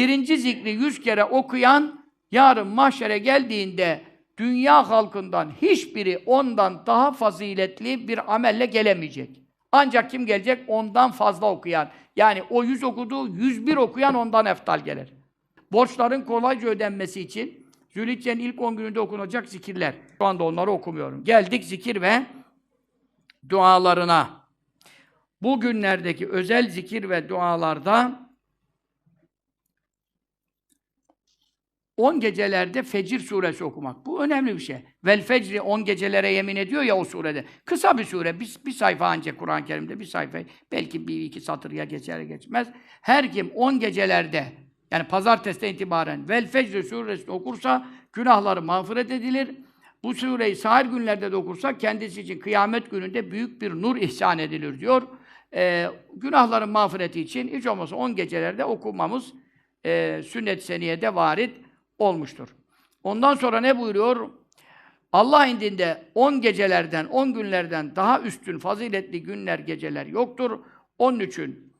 Birinci zikri yüz kere okuyan yarın mahşere geldiğinde dünya halkından hiçbiri ondan daha faziletli bir amelle gelemeyecek. Ancak kim gelecek? Ondan fazla okuyan. Yani o yüz okuduğu yüz bir okuyan ondan eftal gelir. Borçların kolayca ödenmesi için Zülhicce'nin ilk 10 gününde okunacak zikirler. Şu anda onları okumuyorum. Geldik zikir ve dualarına. Bu günlerdeki özel zikir ve dualarda 10 gecelerde Fecir suresi okumak. Bu önemli bir şey. Vel fecri 10 gecelere yemin ediyor ya o surede. Kısa bir sure. Bir, bir sayfa ancak Kur'an-ı Kerim'de bir sayfa. Belki bir iki satır ya geçer geçmez. Her kim 10 gecelerde yani pazartesiden itibaren Vel fecri suresini okursa günahları mağfiret edilir. Bu sureyi sahir günlerde de okursa kendisi için kıyamet gününde büyük bir nur ihsan edilir diyor. Ee, günahların mağfireti için hiç olmazsa 10 gecelerde okumamız e, sünnet seniyede varit olmuştur. Ondan sonra ne buyuruyor? Allah indinde 10 gecelerden, 10 günlerden daha üstün, faziletli günler, geceler yoktur. Onun için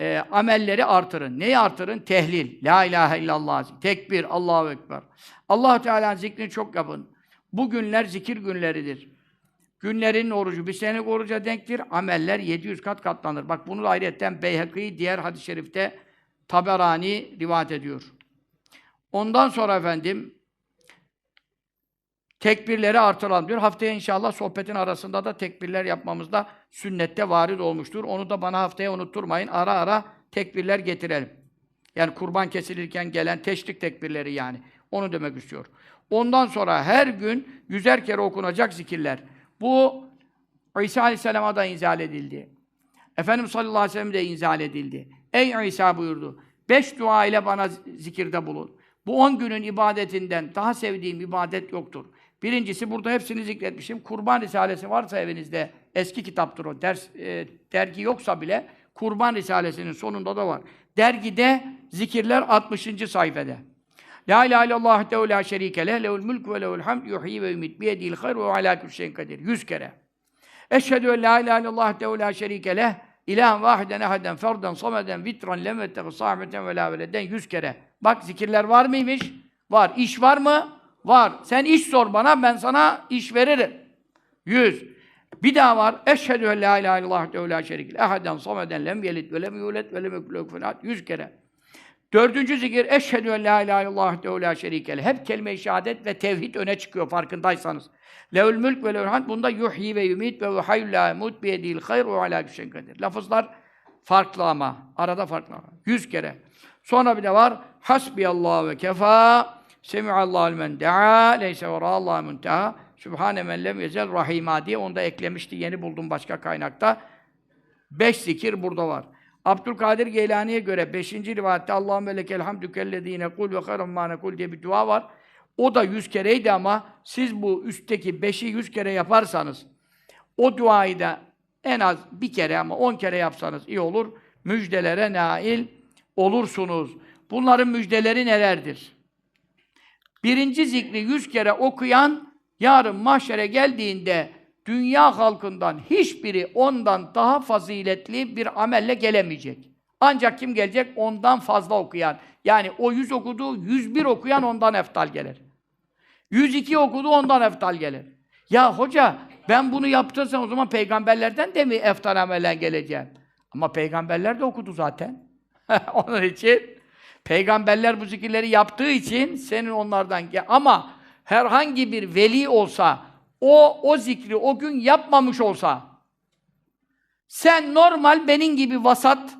e, amelleri artırın. Neyi artırın? Tehlil. La ilahe illallah. Tekbir. Allahu Ekber. allah Teala'nın zikrini çok yapın. Bu günler zikir günleridir. Günlerin orucu bir senelik oruca denktir. Ameller 700 kat katlanır. Bak bunu ayrıyetten Beyhakî diğer hadis-i şerifte Taberani rivayet ediyor. Ondan sonra efendim tekbirleri artıralım diyor. Haftaya inşallah sohbetin arasında da tekbirler yapmamızda sünnette varid olmuştur. Onu da bana haftaya unutturmayın. Ara ara tekbirler getirelim. Yani kurban kesilirken gelen teşrik tekbirleri yani. Onu demek istiyor. Ondan sonra her gün yüzer kere okunacak zikirler. Bu İsa Aleyhisselam'a da inzal edildi. Efendimiz sallallahu aleyhi ve sellem de inzal edildi. Ey İsa buyurdu. Beş dua ile bana zikirde bulun. Bu on günün ibadetinden daha sevdiğim ibadet yoktur. Birincisi, burada hepsini zikretmişim. Kurban Risalesi varsa evinizde, eski kitaptır o, ders, e, dergi yoksa bile, Kurban Risalesi'nin sonunda da var. Dergide zikirler 60. sayfada. La ilahe illallah tehu la şerike leh, lehul mulk ve lehul hamd, yuhyi ve yumit, biyedil hayr ve alâ kül şeyin kadir. Yüz kere. Eşhedü en la ilahe illallah tehu la şerike leh, ilahen vahiden ehaden ferden sameden vitran lem vettehu sahibeten ve la veleden yüz kere. Bak zikirler var mıymış? Var. İş var mı? Var. Sen iş sor bana, ben sana iş veririm. Yüz. Bir daha var. Eşhedü en la ilahe illallah ve la şerike leh, ehaden sameden lem yelid ve lem yulet ve lem yekul Yüz kere. Dördüncü zikir eşhedü en la ilahe illallah ve la şerike leh. Hep kelime-i şehadet ve tevhid öne çıkıyor farkındaysanız. Leul mülk ve leul hamd bunda yuhyi ve yumit ve hayyul la yemut bi yedil hayr ve ala kadir. Lafızlar farklı ama arada farklı. Yüz kere. Sonra bir de var hasbiyallah ve kefa semi'allahu men daa leyse verallahu munteha Sübhane men lem yezel rahima diye onu da eklemişti. Yeni buldum başka kaynakta. Beş zikir burada var. Abdülkadir Geylani'ye göre 5. rivayette Allahümme lekel hamdü kellezine kul ve hayran ma nekul diye bir dua var. O da yüz kereydi ama siz bu üstteki beşi yüz kere yaparsanız o duayı da en az bir kere ama on kere yapsanız iyi olur. Müjdelere nail olursunuz. Bunların müjdeleri nelerdir? Birinci zikri yüz kere okuyan yarın mahşere geldiğinde dünya halkından hiçbiri ondan daha faziletli bir amelle gelemeyecek. Ancak kim gelecek? Ondan fazla okuyan. Yani o yüz okuduğu, yüz bir okuyan ondan eftal gelir. Yüz iki okudu ondan eftal gelir. Ya hoca ben bunu yaptırsam o zaman peygamberlerden de mi eftal amelen geleceğim? Ama peygamberler de okudu zaten. Onun için peygamberler bu zikirleri yaptığı için senin onlardan gel. Ama herhangi bir veli olsa o o zikri o gün yapmamış olsa sen normal benim gibi vasat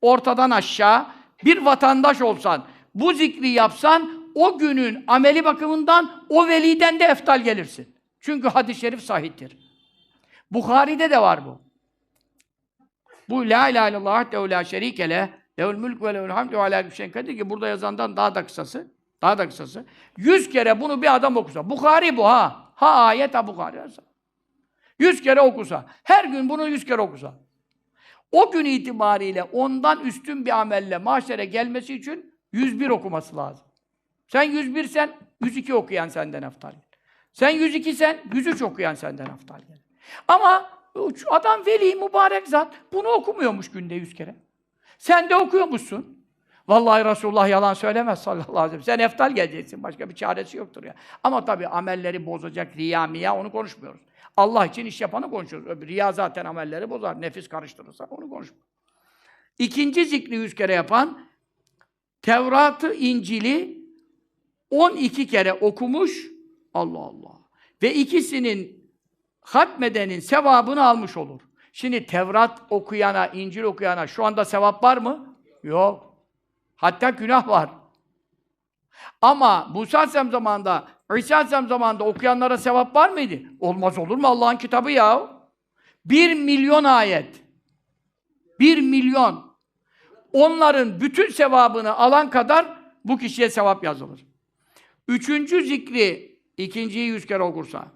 ortadan aşağı bir vatandaş olsan bu zikri yapsan o günün ameli bakımından o veliden de eftal gelirsin. Çünkü hadis-i şerif sahihtir. Bukhari'de de var bu. Bu la ilahe illallah de la şerike leh lehul mülk ve lehul hamd ve alâ kadir ki burada yazandan daha da kısası. Daha da kısası. Yüz kere bunu bir adam okusa. Bukhari bu ha. Ha ayet ha Bukhari yazsa. Yüz kere okusa. Her gün bunu yüz kere okusa. O gün itibariyle ondan üstün bir amelle mahşere gelmesi için 101 okuması lazım. Sen 101 sen 102 okuyan senden eftal gelir. Sen 102 sen 103 okuyan senden eftal gelir. Ama adam veli mübarek zat bunu okumuyormuş günde 100 kere. Sen de okuyormuşsun. Vallahi Resulullah yalan söylemez sallallahu aleyhi ve sellem. Sen eftal geleceksin. Başka bir çaresi yoktur ya. Ama tabii amelleri bozacak riya miya onu konuşmuyoruz. Allah için iş yapanı konuşuyoruz. Öbür riya zaten amelleri bozar. Nefis karıştırırsa onu konuşmuyoruz. İkinci zikri yüz kere yapan Tevrat'ı, İncil'i 12 kere okumuş Allah Allah. Ve ikisinin hatmedenin sevabını almış olur. Şimdi Tevrat okuyana, İncil okuyana şu anda sevap var mı? Yok. Hatta günah var. Ama Musa Aleyhisselam zamanında, İsa Aleyhisselam zamanında okuyanlara sevap var mıydı? Olmaz olur mu Allah'ın kitabı ya? Bir milyon ayet. Bir milyon. Onların bütün sevabını alan kadar bu kişiye sevap yazılır. Üçüncü zikri ikinciyi yüz kere okursa.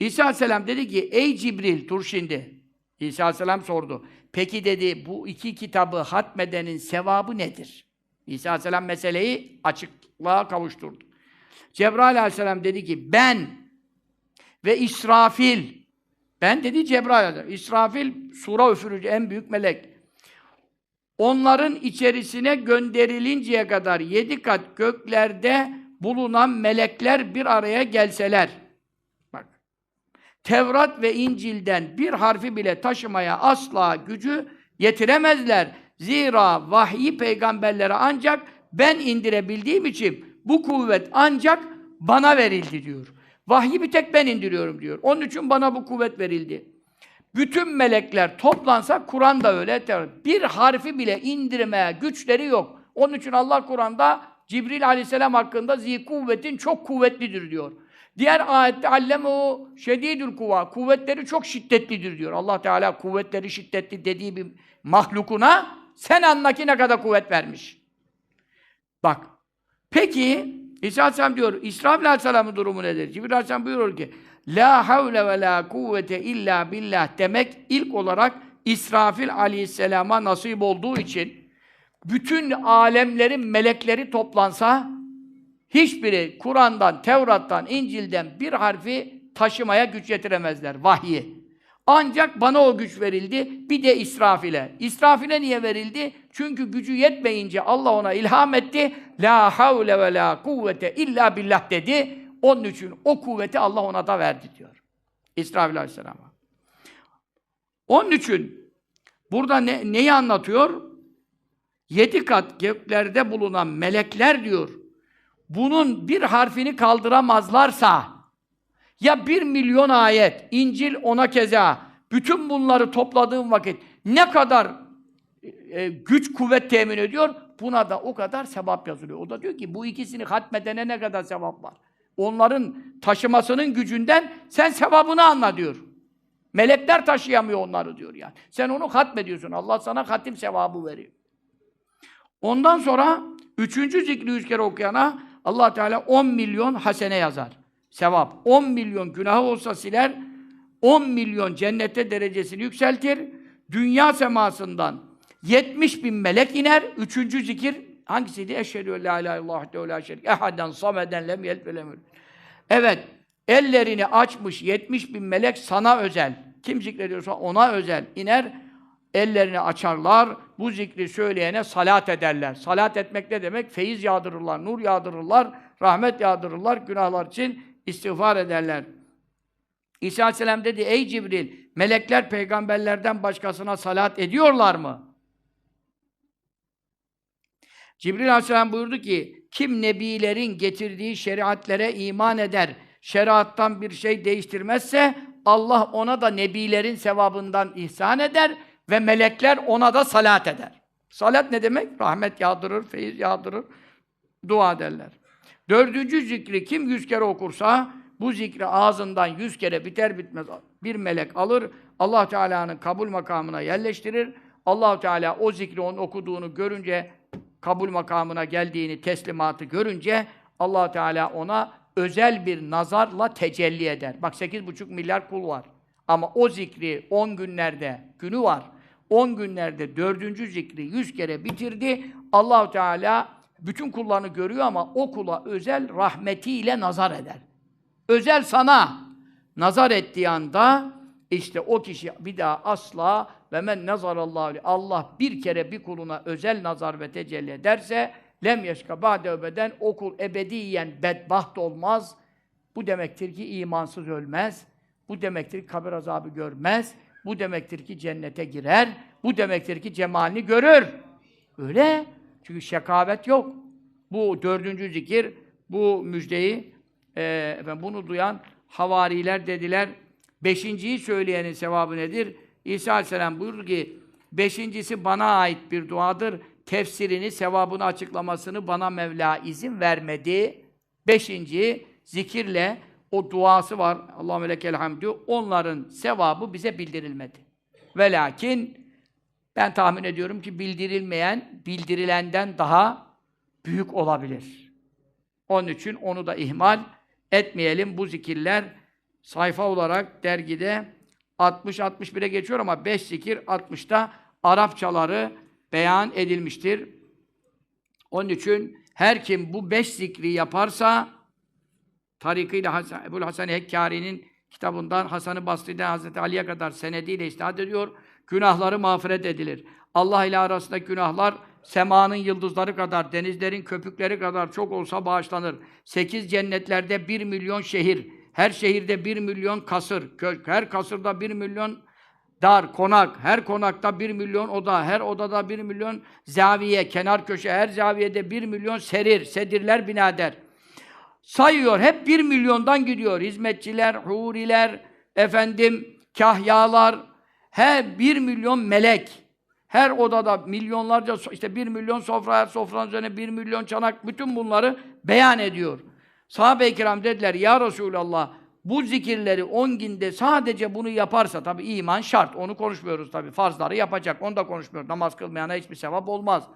İsa Aleyhisselam dedi ki, ey Cibril, dur şimdi. İsa Aleyhisselam sordu. Peki dedi, bu iki kitabı hatmedenin sevabı nedir? İsa Aleyhisselam meseleyi açıklığa kavuşturdu. Cebrail Aleyhisselam dedi ki, ben ve İsrafil, ben dedi Cebrail Aleyhisselam, İsrafil, sura üfürücü en büyük melek. Onların içerisine gönderilinceye kadar yedi kat göklerde bulunan melekler bir araya gelseler, Tevrat ve İncil'den bir harfi bile taşımaya asla gücü yetiremezler. Zira vahyi peygamberlere ancak ben indirebildiğim için bu kuvvet ancak bana verildi diyor. Vahyi bir tek ben indiriyorum diyor. Onun için bana bu kuvvet verildi. Bütün melekler toplansa Kur'an da öyle. Bir harfi bile indirmeye güçleri yok. Onun için Allah Kur'an'da Cibril aleyhisselam hakkında zi kuvvetin çok kuvvetlidir diyor. Diğer ayette allemu şedidül kuva. Kuvvetleri çok şiddetlidir diyor. Allah Teala kuvvetleri şiddetli dediği bir mahlukuna sen anla ki ne kadar kuvvet vermiş. Bak. Peki İsa Aleyhisselam diyor, İsrafil Aleyhisselam'ın durumu nedir? Cibril Aleyhisselam buyuruyor ki, La havle ve la kuvvete illa billah demek ilk olarak İsrafil Aleyhisselam'a nasip olduğu için bütün alemlerin melekleri toplansa hiçbiri Kur'an'dan, Tevrat'tan, İncil'den bir harfi taşımaya güç yetiremezler. Vahyi. Ancak bana o güç verildi, bir de İsrafil'e. İsrafil'e niye verildi? Çünkü gücü yetmeyince Allah ona ilham etti. La havle ve la kuvvete illa billah dedi. Onun için o kuvveti Allah ona da verdi diyor. İsrafil Aleyhisselam'a. Onun için burada ne, neyi anlatıyor? Yedi kat göklerde bulunan melekler diyor. Bunun bir harfini kaldıramazlarsa ya bir milyon ayet, İncil ona keza, bütün bunları topladığım vakit ne kadar e, güç, kuvvet temin ediyor, buna da o kadar sevap yazılıyor. O da diyor ki bu ikisini hatmedene ne kadar sevap var. Onların taşımasının gücünden sen sevabını anla diyor. Melekler taşıyamıyor onları diyor yani. Sen onu hatmediyorsun. Allah sana hatim sevabı veriyor. Ondan sonra üçüncü zikri yüz kere okuyana allah Teala 10 milyon hasene yazar. Sevap. 10 milyon günahı olsa siler, 10 milyon cennette derecesini yükseltir. Dünya semasından 70 bin melek iner. Üçüncü zikir hangisiydi? Eşhedü la ilahe illallah de la şerik. Ehaden sameden lem yelid ve lem. Evet. Ellerini açmış 70 bin melek sana özel. Kim zikrediyorsa ona özel iner. Ellerini açarlar. Bu zikri söyleyene salat ederler. Salat etmek ne demek? Feyiz yağdırırlar, nur yağdırırlar, rahmet yağdırırlar, günahlar için istiğfar ederler. İsa Aleyhisselam dedi, ey Cibril, melekler peygamberlerden başkasına salat ediyorlar mı? Cibril Aleyhisselam buyurdu ki, kim nebilerin getirdiği şeriatlere iman eder, şeriattan bir şey değiştirmezse, Allah ona da nebilerin sevabından ihsan eder ve melekler ona da salat eder. Salat ne demek? Rahmet yağdırır, feyiz yağdırır, dua ederler. Dördüncü zikri kim yüz kere okursa, bu zikri ağzından yüz kere biter bitmez bir melek alır, allah Teala'nın kabul makamına yerleştirir. allah Teala o zikri onun okuduğunu görünce, kabul makamına geldiğini, teslimatı görünce, allah Teala ona özel bir nazarla tecelli eder. Bak sekiz buçuk milyar kul var. Ama o zikri on günlerde, günü var. On günlerde dördüncü zikri yüz kere bitirdi. allah Teala bütün kullarını görüyor ama o kula özel rahmetiyle nazar eder. Özel sana nazar ettiği anda işte o kişi bir daha asla ve men nazarallahu Allah bir kere bir kuluna özel nazar ve tecelli ederse lem yeşka ba'de öbeden o kul ebediyen bedbaht olmaz. Bu demektir ki imansız ölmez. Bu demektir ki kabir azabı görmez. Bu demektir ki cennete girer. Bu demektir ki cemalini görür. Öyle. Çünkü şekavet yok. Bu dördüncü zikir, bu müjdeyi, e, bunu duyan havariler dediler. Beşinciyi söyleyenin sevabı nedir? İsa Aleyhisselam buyurdu ki, beşincisi bana ait bir duadır. Tefsirini, sevabını açıklamasını bana Mevla izin vermedi. Beşinci, zikirle o duası var. Allahümme lekel hamdü. Onların sevabı bize bildirilmedi. Ve lakin ben tahmin ediyorum ki bildirilmeyen, bildirilenden daha büyük olabilir. Onun için onu da ihmal etmeyelim. Bu zikirler sayfa olarak dergide 60-61'e geçiyor ama 5 zikir 60'ta Arapçaları beyan edilmiştir. Onun için her kim bu beş zikri yaparsa tarikıyla Hasan, Ebu'l Hasan Hekkari'nin kitabından Hasan-ı Basri'den Hazreti Ali'ye kadar senediyle istihad ediyor. Günahları mağfiret edilir. Allah ile arasındaki günahlar semanın yıldızları kadar, denizlerin köpükleri kadar çok olsa bağışlanır. Sekiz cennetlerde bir milyon şehir, her şehirde bir milyon kasır, köşk, her kasırda bir milyon dar, konak, her konakta bir milyon oda, her odada bir milyon zaviye, kenar köşe, her zaviyede bir milyon serir, sedirler bina eder. Sayıyor, hep bir milyondan gidiyor. Hizmetçiler, huriler, efendim, kahyalar, her bir milyon melek. Her odada milyonlarca, işte bir milyon sofra, her sofranın üzerine bir milyon çanak, bütün bunları beyan ediyor. Sahabe-i kiram dediler, Ya Resulallah, bu zikirleri on günde sadece bunu yaparsa, tabi iman şart, onu konuşmuyoruz tabi, farzları yapacak, onu da konuşmuyoruz. Namaz kılmayana hiçbir sevap olmaz.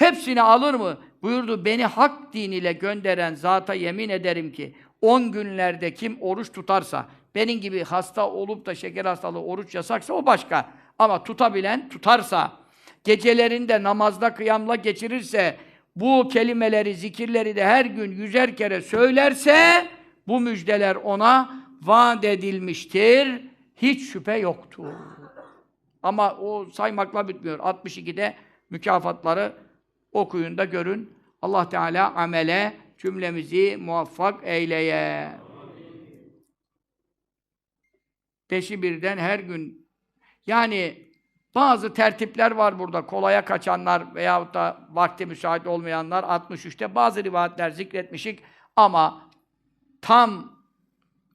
Hepsini alır mı? Buyurdu, beni hak diniyle gönderen zata yemin ederim ki, 10 günlerde kim oruç tutarsa, benim gibi hasta olup da şeker hastalığı oruç yasaksa o başka. Ama tutabilen tutarsa, gecelerinde namazda kıyamla geçirirse, bu kelimeleri, zikirleri de her gün yüzer kere söylerse, bu müjdeler ona vaat edilmiştir. Hiç şüphe yoktur. Ama o saymakla bitmiyor. 62'de mükafatları okuyun da görün. Allah Teala amele cümlemizi muvaffak eyleye. Beşi birden her gün yani bazı tertipler var burada. Kolaya kaçanlar veyahut da vakti müsait olmayanlar 63'te bazı rivayetler zikretmişik ama tam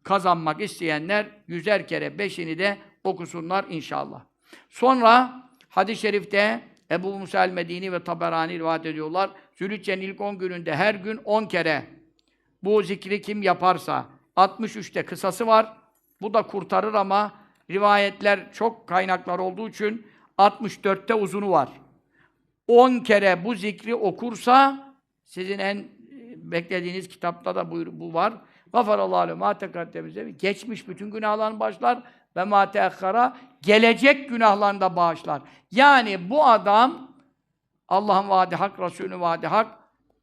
kazanmak isteyenler yüzer kere beşini de okusunlar inşallah. Sonra hadis-i şerifte Ebu Musa el-Medini ve Taberani rivayet ediyorlar. Zülhicce'nin ilk 10 gününde her gün 10 kere bu zikri kim yaparsa 63'te kısası var. Bu da kurtarır ama rivayetler çok kaynaklar olduğu için 64'te uzunu var. 10 kere bu zikri okursa sizin en e, beklediğiniz kitapta da bu, bu var. Gafarallahu aleyhi ma tekaddemize. Geçmiş bütün günahların başlar ve ma teakhara gelecek günahlarını da bağışlar. Yani bu adam Allah'ın vaadi hak, Resulünün vaadi hak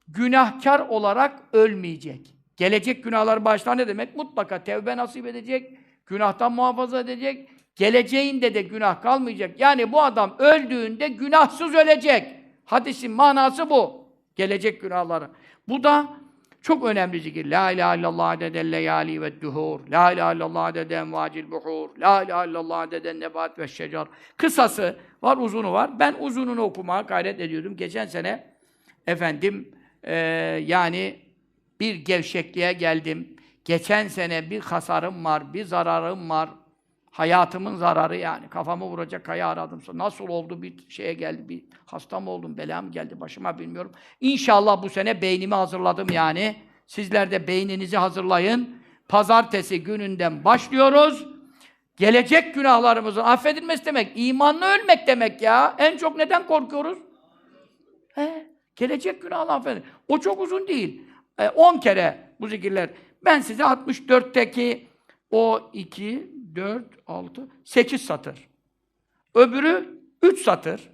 günahkar olarak ölmeyecek. Gelecek günahları bağışlar ne demek? Mutlaka tevbe nasip edecek, günahtan muhafaza edecek, geleceğinde de günah kalmayacak. Yani bu adam öldüğünde günahsız ölecek. Hadisin manası bu. Gelecek günahları. Bu da çok önemli zikir. La ilahe illallah adeden leyali ve duhur. La ilahe illallah adeden vacil buhur. La ilahe illallah adeden nebat ve şecar. Kısası var, uzunu var. Ben uzununu okumaya gayret ediyordum. Geçen sene efendim eee, yani bir gevşekliğe geldim. Geçen sene bir hasarım var, bir zararım var. Hayatımın zararı yani. Kafamı vuracak kaya aradım. Nasıl oldu bir şeye geldi, bir hasta mı oldum, bela mı geldi başıma bilmiyorum. İnşallah bu sene beynimi hazırladım yani. Sizler de beyninizi hazırlayın. Pazartesi gününden başlıyoruz. Gelecek günahlarımızın affedilmesi demek, imanlı ölmek demek ya. En çok neden korkuyoruz? He, gelecek günahlar affedin. O çok uzun değil. 10 kere bu zikirler. Ben size 64'teki o 2, 4, 6, 8 satır. Öbürü 3 satır.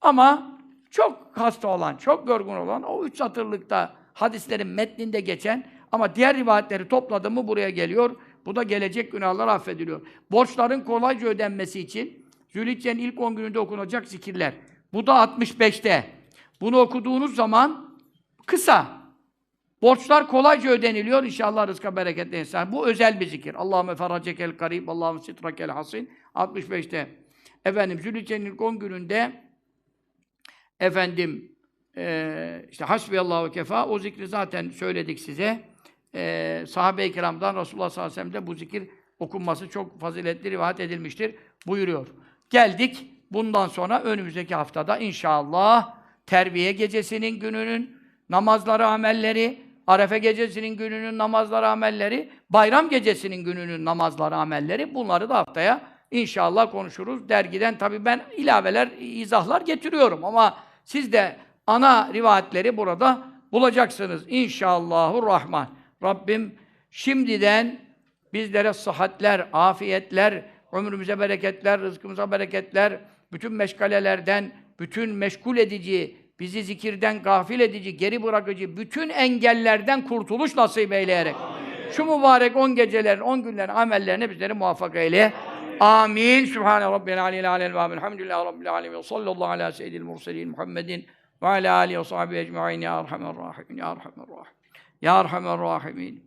Ama çok hasta olan, çok yorgun olan o 3 satırlıkta hadislerin metninde geçen ama diğer rivayetleri topladım mı buraya geliyor. Bu da gelecek günahlar affediliyor. Borçların kolayca ödenmesi için Zülhicce'nin ilk 10 gününde okunacak zikirler. Bu da 65'te. Bunu okuduğunuz zaman kısa. Borçlar kolayca ödeniliyor. İnşallah rızka bereketli insan. Bu özel bir zikir. Allahümme feracekel karib, Allahümme sitrakel hasin. 65'te. Efendim Zülhicce'nin ilk 10 gününde efendim eee işte hasbiyallahu kefa o zikri zaten söyledik size. Eee sahabe-i kiramdan Resulullah sallallahu aleyhi ve sellem'de bu zikir okunması çok faziletli rivayet edilmiştir buyuruyor. Geldik bundan sonra önümüzdeki haftada inşallah terbiye gecesinin gününün namazları, amelleri, Arefe gecesinin gününün namazları, amelleri, bayram gecesinin gününün namazları, amelleri bunları da haftaya inşallah konuşuruz. Dergiden tabii ben ilaveler, izahlar getiriyorum ama siz de ana rivayetleri burada bulacaksınız. İnşallahurrahman. Rabbim şimdiden bizlere sıhhatler, afiyetler, ömrümüze bereketler, rızkımıza bereketler, bütün meşgalelerden, bütün meşgul edici, bizi zikirden gafil edici, geri bırakıcı, bütün engellerden kurtuluş nasip eyleyerek. Şu mübarek on gecelerin, on günlerin amellerine bizleri muvaffak eyle. Amin. Sübhane Rabbil aleyhi alel ve elhamdülillahi Rabbil alemin. Sallallahu ala seyyidil murselin Muhammedin ve ala alihi ve sahbihi ecma'in ya erhamer rahimin ya erhamer rahimin. Ya erhamer rahimin.